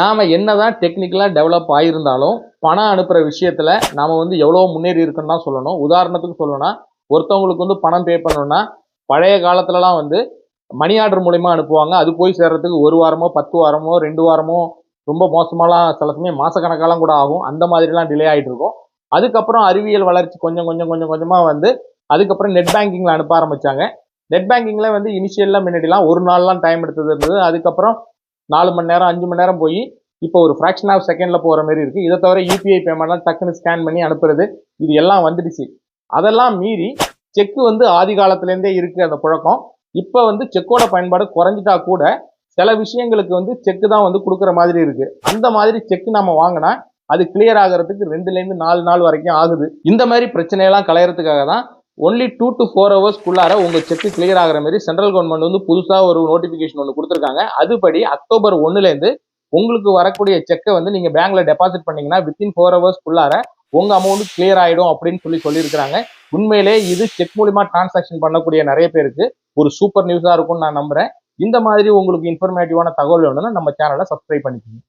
நாம என்னதான் டெக்னிக்கலாக டெவலப் ஆகியிருந்தாலும் பணம் அனுப்புகிற விஷயத்தில் நாம் வந்து எவ்வளோ முன்னேறி இருக்குன்னு தான் சொல்லணும். உதாரணத்துக்கு சொல்லணும்னா ஒருத்தவங்களுக்கு வந்து பணம் பே பண்ணணும்னா பழைய காலத்துலலாம் வந்து மணி ஆர்டர் மூலிமா அனுப்புவாங்க. அது போய் சேர்றதுக்கு ஒரு வாரமோ பத்து வாரமோ ரெண்டு வாரமோ ரொம்ப மோசமாலாம் சில சமயம் மாசக்கணக்காலாம் கூட ஆகும். அந்த மாதிரிலாம் டிலே ஆகிட்டு இருக்கும். அதுக்கப்புறம் அறிவியல் வளர்ச்சி கொஞ்சம் கொஞ்சம் கொஞ்சம் கொஞ்சமாக வந்து அதுக்கப்புறம் நெட் பேங்கிங்கில் அனுப்ப ஆரம்பித்தாங்க நெட் பேங்கிங்கில் வந்து இனிஷியல்ல முன்னாடிலாம் ஒரு நாள்லாம் டைம் எடுத்தது இருந்தது. அதுக்கப்புறம் நாலு மணி நேரம் அஞ்சு மணி நேரம் போய் இப்போ ஒரு ஃப்ராக்ஷன் ஆஃப் செகண்ட்ல போகிற மாதிரி இருக்கு. இதை தவிர யூபிஐ பேமெண்ட்லாம் டக்குன்னு ஸ்கேன் பண்ணி அனுப்புறது இது எல்லாம் வந்துடுச்சு. அதெல்லாம் மீறி செக் வந்து ஆதி காலத்துலேருந்தே இருக்கு அந்த புழக்கம். இப்போ வந்து செக்கோட பயன்பாடு குறைஞ்சிட்டா கூட சில விஷயங்களுக்கு வந்து செக்கு தான் வந்து கொடுக்குற மாதிரி இருக்கு. அந்த மாதிரி செக் நம்ம வாங்கினா அது கிளியர் ஆகிறதுக்கு ரெண்டுலேருந்து நாலு நாள் வரைக்கும் ஆகுது. இந்த மாதிரி பிரச்சனையெல்லாம் களையறதுக்காக தான் ஒன்லி டூ டு ஃபோர் ஹவர்ஸ்க்குள்ளார உங்கள் செக் கிளியர் ஆகிற மாதிரி சென்ட்ரல் கவர்மெண்ட் வந்து புதுசாக ஒரு நோட்டிஃபிகேஷன் ஒன்று கொடுத்துருக்காங்க. அதுபடி அக்டோபர் ஒன்றுலேருந்து உங்களுக்கு வரக்கூடிய செக்கை வந்து நீங்கள் பேங்க்ல டெபாசிட் பண்ணீங்கன்னா வித்தின் ஃபோர் ஹவர்ஸ்க்குள்ளார உங்கள் அமௌண்ட் கிளியர் ஆகிடும் அப்படின்னு சொல்லி சொல்லியிருக்கிறாங்க. உண்மையிலே இது செக் மூலிமா டிரான்சாக்ஷன் பண்ணக்கூடிய நிறைய பேருக்கு ஒரு சூப்பர் நியூஸாக இருக்கும்னு நான் நம்புகிறேன் இந்த மாதிரி உங்களுக்கு இன்ஃபர்மேட்டிவான தகவல் வேணும்னா நம்ம சேனலை சப்ஸ்கிரைப் பண்ணிக்கோங்க.